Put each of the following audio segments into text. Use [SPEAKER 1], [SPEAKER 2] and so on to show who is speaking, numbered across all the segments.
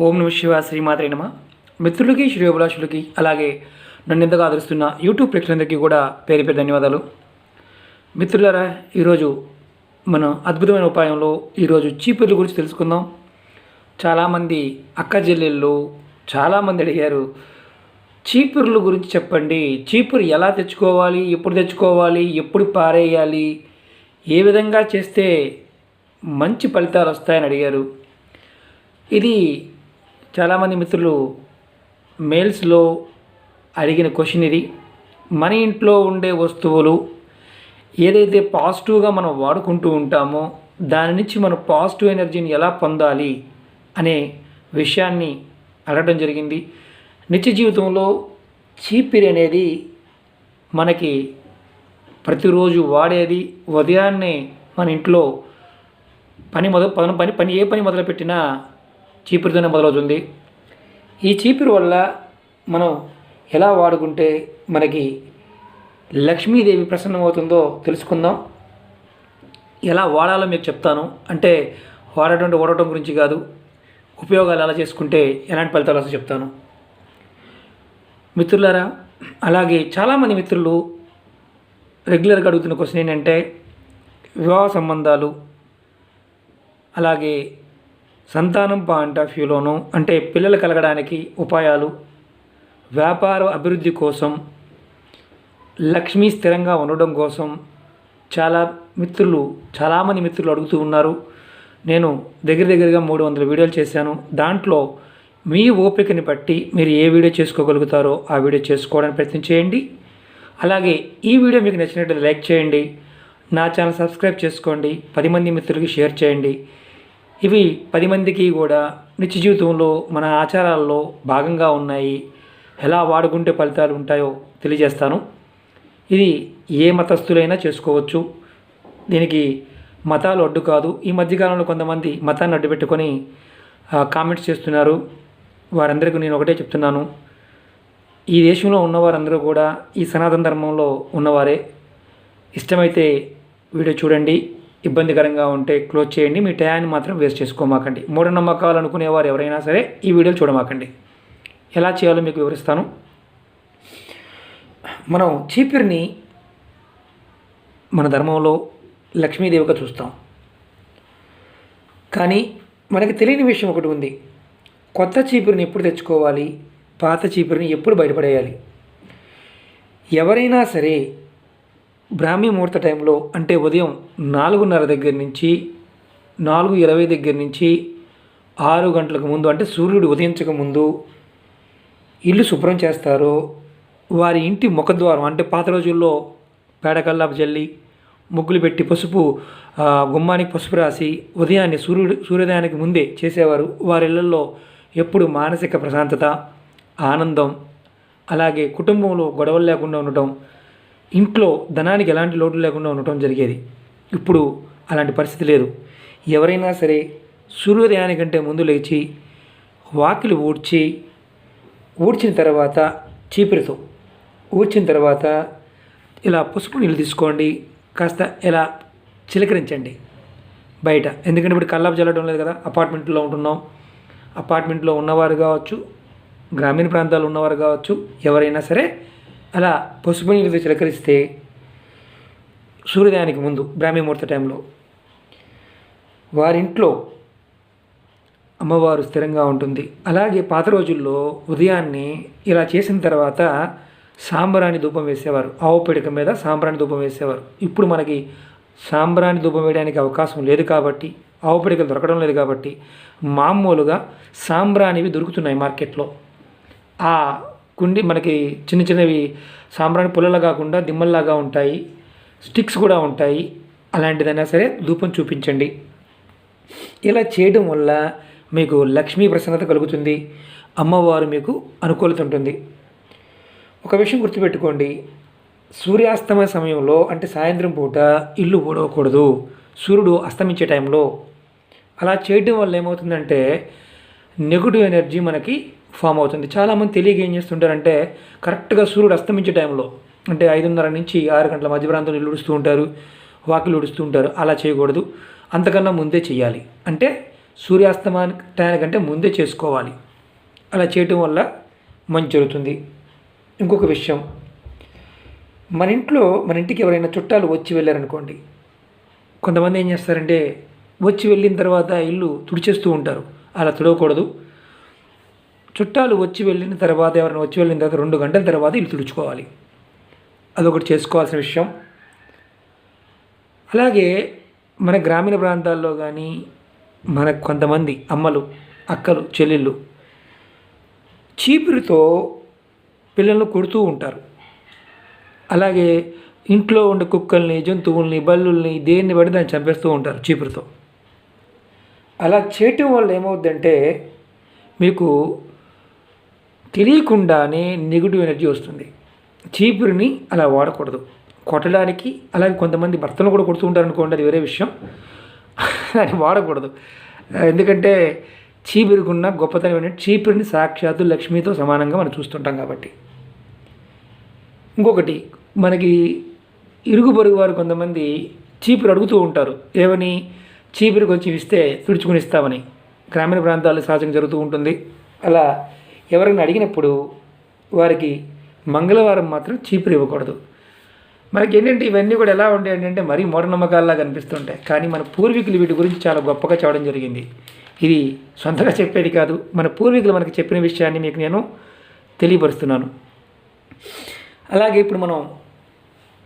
[SPEAKER 1] ఓం నమ శివ శ్రీమాత్రే నమ. మిత్రులకి శ్రేయోభిలాషులకి అలాగే నన్ను ఎంతగా ఆదరిస్తున్న యూట్యూబ్ ప్రేక్షకులందరికీ కూడా పేరు పేరు ధన్యవాదాలు. మిత్రులారా ఈరోజు మన అద్భుతమైన ఉపాయంలో ఈరోజు చీపుర్ల గురించి తెలుసుకుందాం. చాలామంది అక్క చెల్లెళ్ళు చాలామంది అడిగారు చీపుర్ల గురించి చెప్పండి. చీపురు ఎలా తెచ్చుకోవాలి? ఎప్పుడు తెచ్చుకోవాలి? ఎప్పుడు పారేయాలి? ఏ విధంగా చేస్తే మంచి ఫలితాలు వస్తాయని అడిగారు. ఇది చాలామంది మిత్రులు మెయిల్స్లో అడిగిన క్వశ్చన్ ఇది. మన ఇంట్లో ఉండే వస్తువులు ఏదైతే పాజిటివ్గా మనం వాడుకుంటూ ఉంటామో దాని నుంచి మనం పాజిటివ్ ఎనర్జీని ఎలా పొందాలి అనే విషయాన్ని అడగడం జరిగింది. నిత్య జీవితంలో చీపిరి అనేది మనకి ప్రతిరోజు వాడేది. ఉదయాన్నే మన ఇంట్లో పని మొదలు పని పని పని ఏ పని మొదలుపెట్టినా చీపురుతోనే మొదలవుతుంది. ఈ చీపురు వల్ల మనం ఎలా వాడుకుంటే మనకి లక్ష్మీదేవి ప్రసన్నమవుతుందో తెలుసుకుందాం. ఎలా వాడాలో మీకు చెప్తాను. అంటే వాడటం వాడటం గురించి కాదు ఉపయోగాలు ఎలా చేసుకుంటే ఎలాంటి ఫలితాలు అసలు చెప్తాను. మిత్రులారా అలాగే చాలామంది మిత్రులు రెగ్యులర్గా అడుగుతున్న క్వశ్చన్ ఏంటంటే వివాహ సంబంధాలు అలాగే సంతానం పాయింట్ ఆఫ్ వ్యూలోను అంటే పిల్లలు కలగడానికి ఉపాయాలు. వ్యాపార అభివృద్ధి కోసం లక్ష్మీ స్థిరంగా ఉండడం కోసం చాలా మిత్రులు చాలామంది మిత్రులు అడుగుతూ ఉన్నారు. నేను దగ్గర దగ్గరగా మూడు వందల వీడియోలు చేశాను. దాంట్లో మీ ఓపికని బట్టి మీరు ఏ వీడియో చేసుకోగలుగుతారో ఆ వీడియో చేసుకోవడానికి ప్రయత్నం చేయండి. అలాగే ఈ వీడియో మీకు నచ్చినట్లయితే లైక్ చేయండి. నా ఛానల్ సబ్స్క్రైబ్ చేసుకోండి. పది మంది మిత్రులకి షేర్ చేయండి. ఇవి పది మందికి కూడా నిత్య జీవితంలో మన ఆచారాల్లో భాగంగా ఉన్నాయి. ఎలా వాడుకుంటే ఫలితాలు ఉంటాయో తెలియజేస్తాను. ఇది ఏ మతస్థులైనా చేసుకోవచ్చు. దీనికి మతాలు అడ్డు కాదు. ఈ మధ్యకాలంలో కొంతమంది మతాన్ని అడ్డు పెట్టుకొని కామెంట్స్ చేస్తున్నారు. వారందరికీ నేను ఒకటే చెప్తున్నాను. ఈ దేశంలో ఉన్నవారందరూ కూడా ఈ సనాతన ధర్మంలో ఉన్నవారే. ఇష్టమైతే వీడియో చూడండి. ఇబ్బందికరంగా ఉంటే క్లోజ్ చేయండి మీ టయాన్ని మాత్రం వేస్ట్ చేసుకోమాకండి. మూఢనమ్మకాలు అనుకునేవారు ఎవరైనా సరే ఈ వీడియోలు చూడమాకండి. ఎలా చేయాలో మీకు వివరిస్తాను. మనం చీపిరిని మన ధర్మంలో లక్ష్మీదేవిగా చూస్తాం. కానీ మనకి తెలియని విషయం ఒకటి ఉంది. కొత్త చీపురిని ఎప్పుడు తెచ్చుకోవాలి? పాత చీపురిని ఎప్పుడు బయటపడేయాలి? ఎవరైనా సరే బ్రాహ్మీ ముహూర్త టైంలో అంటే ఉదయం నాలుగున్నర దగ్గర నుంచి నాలుగు ఇరవై దగ్గర నుంచి ఆరు గంటలకు ముందు అంటే సూర్యుడు ఉదయించక ముందు ఇల్లు శుభ్రం చేస్తారు. వారి ఇంటి ముఖద్వారం అంటే పాత రోజుల్లో పేడకల్లాపు జల్లి ముగ్గులు పెట్టి పసుపు గుమ్మానికి పసుపు రాసి ఉదయాన్నే సూర్యుడు సూర్యోదయానికి ముందే చేసేవారు. వారి ఇళ్ళలో ఎప్పుడు మానసిక ప్రశాంతత ఆనందం అలాగే కుటుంబంలో గొడవలు లేకుండా ఉండటం ఇంట్లో ధనానికి ఎలాంటి లోటు లేకుండా ఉండటం జరిగేది. ఇప్పుడు అలాంటి పరిస్థితి లేదు. ఎవరైనా సరే సూర్యోదయానికంటే ముందు లేచి వాకిలి ఊడ్చి ఊడ్చిన తర్వాత చీపురితో ఊడ్చిన తర్వాత ఇలా పసుపు నీళ్ళు తీసుకోండి కాస్త ఇలా చిలకరించండి బయట. ఎందుకంటే ఇప్పుడు కల్లాపు చల్లడం లేదు కదా అపార్ట్మెంట్లో ఉంటున్నాం. అపార్ట్మెంట్లో ఉన్నవారు కావచ్చు గ్రామీణ ప్రాంతాలు ఉన్నవారు కావచ్చు ఎవరైనా సరే అలా పసుపు నీళ్ళతో చిలకరిస్తే సూర్యోదయానికి ముందు బ్రాహ్మీముహూర్త టైంలో వారింట్లో అమ్మవారు స్థిరంగా ఉంటుంది. అలాగే పాత రోజుల్లో ఉదయాన్నే ఇలా చేసిన తర్వాత సాంబ్రాణి ధూపం వేసేవారు. ఆవు పిడక మీద సాంబ్రాణి ధూపం వేసేవారు. ఇప్పుడు మనకి సాంబ్రాణి ధూపం వేయడానికి అవకాశం లేదు కాబట్టి ఆవు పిడకలు దొరకడం లేదు కాబట్టి మామూలుగా సాంబ్రాణివి దొరుకుతున్నాయి మార్కెట్లో. ఆ కుండి మనకి చిన్న చిన్నవి సాంబ్రాణి పుల్లలు కాకుండా దిమ్మల్లాగా ఉంటాయి. స్టిక్స్ కూడా ఉంటాయి. అలాంటిదైనా సరే ధూపం చూపించండి. ఇలా చేయడం వల్ల మీకు లక్ష్మీ ప్రసన్నత కలుగుతుంది. అమ్మవారు మీకు అనుకూలత ఉంటుంది. ఒక విషయం గుర్తుపెట్టుకోండి. సూర్యాస్తమయ సమయంలో అంటే సాయంత్రం పూట ఇల్లు ఊడవకూడదు. సూర్యుడు అస్తమించే టైంలో. అలా చేయడం వల్ల ఏమవుతుందంటే నెగిటివ్ ఎనర్జీ మనకి ఫామ్ అవుతుంది. చాలామంది తెలియక ఏం చేస్తుంటారంటే కరెక్ట్గా సూర్యుడు అస్తమించే టైంలో అంటే ఐదున్నర నుంచి ఆరు గంటల మధ్య ప్రాంతంలో ఇల్లు ఉడుస్తూ ఉంటారు వాకిలు ఉడుస్తూ ఉంటారు అలా చేయకూడదు. అంతకన్నా ముందే చేయాలి అంటే సూర్యాస్తమానానికంటే ముందే చేసుకోవాలి. అలా చేయటం వల్ల మంచి జరుగుతుంది. ఇంకొక విషయం. మన ఇంట్లో మన ఇంటికి ఎవరైనా చుట్టాలు వచ్చి వెళ్ళారనుకోండి కొంతమంది ఏం చేస్తారంటే వచ్చి వెళ్ళిన తర్వాత ఇల్లు తుడిచేస్తూ ఉంటారు. అలా తుడవకూడదు. చుట్టాలు వచ్చి వెళ్ళిన తర్వాత ఎవరైనా వచ్చి వెళ్ళిన తర్వాత రెండు గంటల తర్వాత ఇల్లు తుడుచుకోవాలి. అదొకటి చేసుకోవాల్సిన విషయం. అలాగే మన గ్రామీణ ప్రాంతాల్లో కానీ మన కొంతమంది అమ్మలు అక్కలు చెల్లెళ్ళు చీపురుతో పిల్లలను కొడుతూ ఉంటారు. అలాగే ఇంట్లో ఉండే కుక్కల్ని జంతువుల్ని బల్లుల్ని దేన్ని పడి దాన్ని చంపేస్తూ ఉంటారు చీపురుతో. అలా చేయటం వల్ల ఏమవుద్దంటే మీకు తెలియకుండానే నెగిటివ్ ఎనర్జీ వస్తుంది. చీపురుని అలా వాడకూడదు. కొట్టడానికి అలాగే కొంతమంది భర్తలు కూడా కొడుతుంటారు అనుకోండి అది వేరే విషయం. అది వాడకూడదు. ఎందుకంటే చీపురుకున్న గొప్పతనం ఏంటంటే చీపురిని సాక్షాత్తు లక్ష్మితో సమానంగా మనం చూస్తుంటాం కాబట్టి. ఇంకొకటి మనకి ఇరుగు పొరుగు వారు కొంతమంది చీపురు అడుగుతూ ఉంటారు. ఏమని? చీపురు కొంచెం ఇస్తే తుడుచుకుని ఇస్తామని. గ్రామీణ ప్రాంతాల్లో సహజంగా జరుగుతూ ఉంటుంది. అలా ఎవరైనా అడిగినప్పుడు వారికి మంగళవారం మాత్రం చీపురు ఇవ్వకూడదు. మనకి ఏంటంటే ఇవన్నీ కూడా ఎలా ఉంటాయి అంటే మరీ మూఢనమ్మకాల్లా కనిపిస్తుంటాయి కానీ మన పూర్వీకులు వీటి గురించి చాలా గొప్పగా చెప్పడం జరిగింది. ఇది సొంతగా చెప్పేది కాదు. మన పూర్వీకులు మనకి చెప్పిన విషయాన్ని మీకు నేను తెలియపరుస్తున్నాను. అలాగే ఇప్పుడు మనం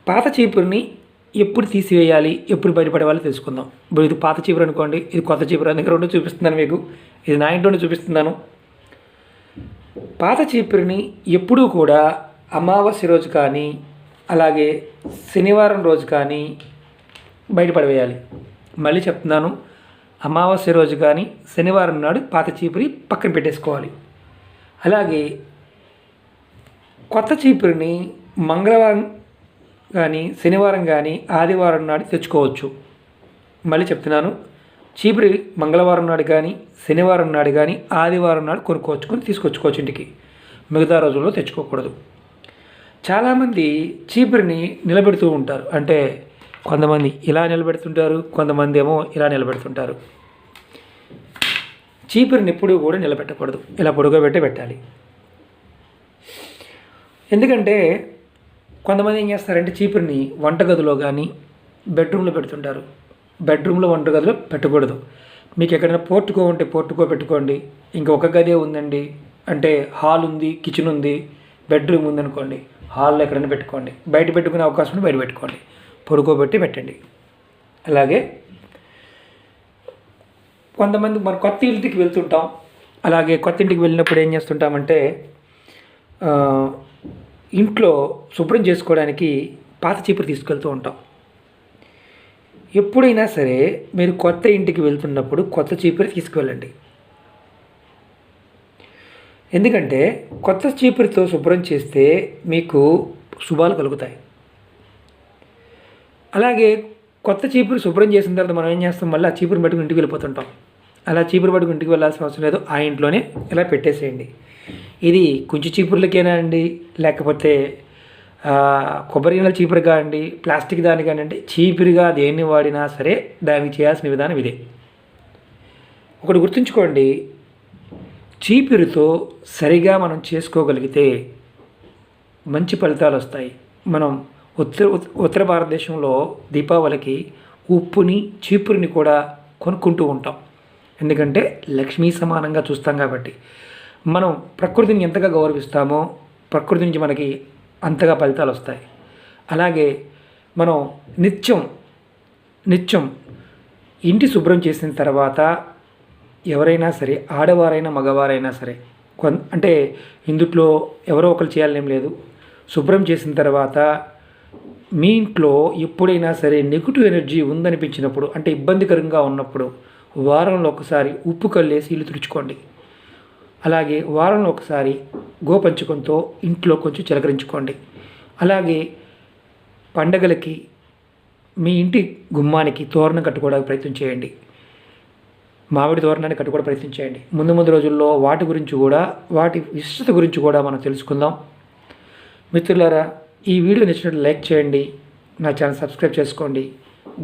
[SPEAKER 1] పాత చీపురుని ఎప్పుడు తీసివేయాలి ఎప్పుడు బయటపడేవాళ్ళు తెలుసుకుందాం. ఇప్పుడు ఇది పాత చీపురు అనుకోండి ఇది కొత్త చీపురు అందుకే రెండు చూపిస్తున్నాను మీకు. ఇది నా ఇంట్లోనే చూపిస్తున్నాను. పాత చీపురిని ఎప్పుడూ కూడా అమావాస్య రోజు కానీ అలాగే శనివారం రోజు కానీ బయటపడవేయాలి మళ్ళీ చెప్తున్నాను అమావాస్య రోజు కానీ శనివారం నాడు పాత చీపురి పక్కన పెట్టేసుకోవాలి. అలాగే కొత్త చీపురిని మంగళవారం కానీ శనివారం కానీ ఆదివారం నాడు తెచ్చుకోవచ్చు. మళ్ళీ చెప్తున్నాను చీపురి మంగళవారం నాడు కానీ శనివారం నాడు కానీ ఆదివారం నాడు కొనుక్కోవచ్చుకొని తీసుకొచ్చుకోవచ్చు ఇంటికి. మిగతా రోజుల్లో తెచ్చుకోకూడదు. చాలామంది చీపురిని నిలబెడుతూ ఉంటారు. అంటే కొంతమంది ఇలా నిలబెడుతుంటారు కొంతమంది ఏమో ఇలా నిలబెడుతుంటారు. చీపురిని ఎప్పుడూ కూడా నిలబెట్టకూడదు. ఇలా పొడుగబెట్టి పెట్టాలి. ఎందుకంటే కొంతమంది ఏం చేస్తారంటే చీపురిని వంటగదిలో కానీ బెడ్రూమ్లో పెడుతుంటారు. బెడ్రూమ్లో వంట గదిలో పెట్టకూడదు. మీకు ఎక్కడైనా పోర్టుకో ఉంటే పోర్టుకో పెట్టుకోండి. ఇంకా ఒక గదే ఉందండి. అంటే హాల్ ఉంది కిచెన్ ఉంది బెడ్రూమ్ ఉందనుకోండి. హాల్లో ఎక్కడైనా పెట్టుకోండి. బయట పెట్టుకునే అవకాశం ఉంటే బయట పెట్టుకోండి. పడుకోబెట్టి పెట్టండి. అలాగే కొంతమంది మన కొత్త ఇంటికి వెళ్తుంటాం. అలాగే కొత్త ఇంటికి వెళ్ళినప్పుడు ఏం చేస్తుంటామంటే ఇంట్లో శుభ్రం చేసుకోవడానికి పాత చీపురు తీసుకెళ్తూ ఉంటాం. ఎప్పుడైనా సరే మీరు కొత్త ఇంటికి వెళ్తున్నప్పుడు కొత్త చీపురు తీసుకువెళ్ళండి. ఎందుకంటే కొత్త చీపురుతో శుభ్రం చేస్తే మీకు శుభాలు కలుగుతాయి. అలాగే కొత్త చీపురు శుభ్రం చేసిన తర్వాత మనం ఏం చేస్తాం? మళ్ళీ ఆ చీపురు పట్టుకుని ఇంటికి వెళ్ళిపోతుంటాం. అలా చీపురు పట్టుకుని ఇంటికి వెళ్ళాల్సిన అవసరం లేదు. ఆ ఇంట్లోనే ఇలా పెట్టేసేయండి. ఇది కుంచి చీపుర్లకేనా అండి? లేకపోతే కొబ్బరి నీళ్ళ చీపురు కానివ్వండి ప్లాస్టిక్ దాని కానివ్వండి చీపురుగా దేన్ని వాడినా సరే దానికి చేయాల్సిన విధానం ఇదే. ఒకటి గుర్తుంచుకోండి చీపురుతో సరిగా మనం చేసుకోగలిగితే మంచి ఫలితాలు వస్తాయి. మనం ఉత్తర ఉత్తర భారతదేశంలో దీపావళికి ఉప్పుని చీపురుని కూడా కొనుక్కుంటూ ఉంటాం. ఎందుకంటే లక్ష్మీ సమానంగా చూస్తాం కాబట్టి. మనం ప్రకృతిని ఎంతగా గౌరవిస్తామో ప్రకృతి నుంచి మనకి అంతగా ఫలితాలు వస్తాయి. అలాగే మనం నిత్యం నిత్యం ఇంటి శుభ్రం చేసిన తర్వాత ఎవరైనా సరే ఆడవారైనా మగవారైనా సరే కొన్ అంటే ఇందుట్లో ఎవరో ఒకరు చేయాలనేం లేదు. శుభ్రం చేసిన తర్వాత మీ ఇంట్లో ఎప్పుడైనా సరే నెగిటివ్ ఎనర్జీ ఉందనిపించినప్పుడు అంటే ఇబ్బందికరంగా ఉన్నప్పుడు వారంలో ఒకసారి ఉప్పు కల్లేసి ఇల్లు తుడుచుకోండి. అలాగే వారంలో ఒకసారి గోపంచకంతో ఇంట్లో కొంచెం చిలకరించుకోండి. అలాగే పండగలకి మీ ఇంటి గుమ్మానికి తోరణం కట్టుకోవడానికి ప్రయత్నం చేయండి. మామిడి తోరణాన్ని కట్టుకోవడం ప్రయత్నం చేయండి. ముందు ముందు రోజుల్లో వాటి గురించి కూడా వాటి విశిష్టత గురించి కూడా మనం తెలుసుకుందాం. మిత్రులారా ఈ వీడియో నచ్చినట్లు లైక్ చేయండి. నా ఛానల్ సబ్స్క్రైబ్ చేసుకోండి.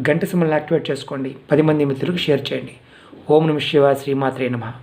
[SPEAKER 1] గంట సింబల్ని యాక్టివేట్ చేసుకోండి. పది మంది మిత్రులకు షేర్ చేయండి. ఓం నమ శివ శ్రీమాత్రే నమ.